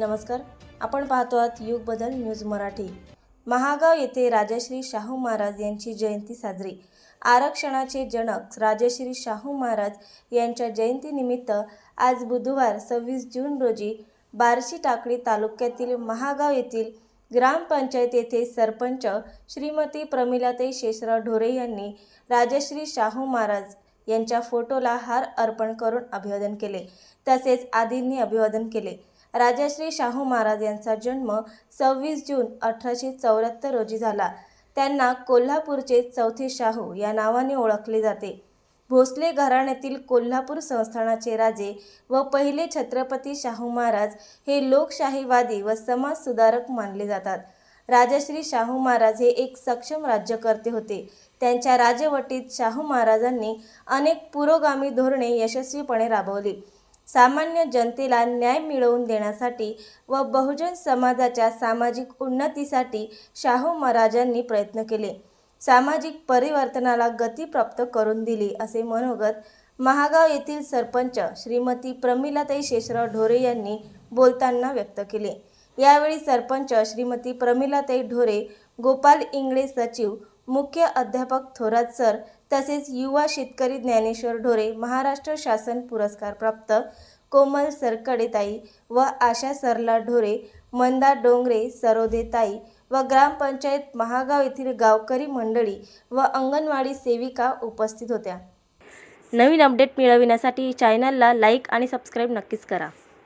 नमस्कार. आपण पाहतो आहात युग बदल न्यूज मराठी. महागाव येथे राजश्री शाहू महाराज यांची जयंती साजरी. आरक्षणाचे जनक राजश्री शाहू महाराज यांच्या जयंतीनिमित्त आज बुधवार सव्वीस जून रोजी बार्शी टाकळी तालुक्यातील महागाव येथील ग्रामपंचायत येथे सरपंच श्रीमती प्रमिलाताई शेषराव ढोरे यांनी राजश्री शाहू महाराज यांच्या फोटोला हार अर्पण करून अभिवादन केले. तसेच आदींनी अभिवादन केले. राजश्री शाहू महाराज यांचा जन्म सव्वीस जून अठराशे चौऱ्याहत्तर रोजी झाला. त्यांना कोल्हापूरचे चौथे शाहू या नावाने ओळखले जाते. भोसले घराण्यातील कोल्हापूर संस्थानाचे राजे व पहिले छत्रपती शाहू महाराज हे लोकशाहीवादी व समाज सुधारक मानले जातात. राजश्री शाहू महाराज हे एक सक्षम राज्यकर्ते होते. त्यांच्या राजवटीत शाहू महाराजांनी अनेक पुरोगामी धोरणे यशस्वीपणे राबवली. सामान्य जनतेला न्याय मिळवून देण्यासाठी व बहुजन समाजाच्या सामाजिक उन्नतीसाठी शाहू महाराजांनी प्रयत्न केले. सामाजिक परिवर्तनाला गती प्राप्त करून दिली असे मनोगत महागाव येथील सरपंच श्रीमती प्रमिलाताई शेषराव ढोरे यांनी बोलताना व्यक्त केले. यावेळी सरपंच श्रीमती प्रमिलाताई ढोरे गोपाल इंगळे सचिव मुख्य अध्यापक थोरात सर तसेच युवा शेतकरी ज्ञानेश्वर ढोरे महाराष्ट्र शासन पुरस्कार प्राप्त कोमल सरकडेताई व आशा सरला ढोरे मंदा डोंगरे सरोदेताई व ग्रामपंचायत महागाव येथील गावकरी मंडळी व अंगणवाडी सेविका उपस्थित होत्या. नवीन अपडेट मिळविण्यासाठी चॅनलला लाईक आणि सबस्क्राईब नक्कीच करा.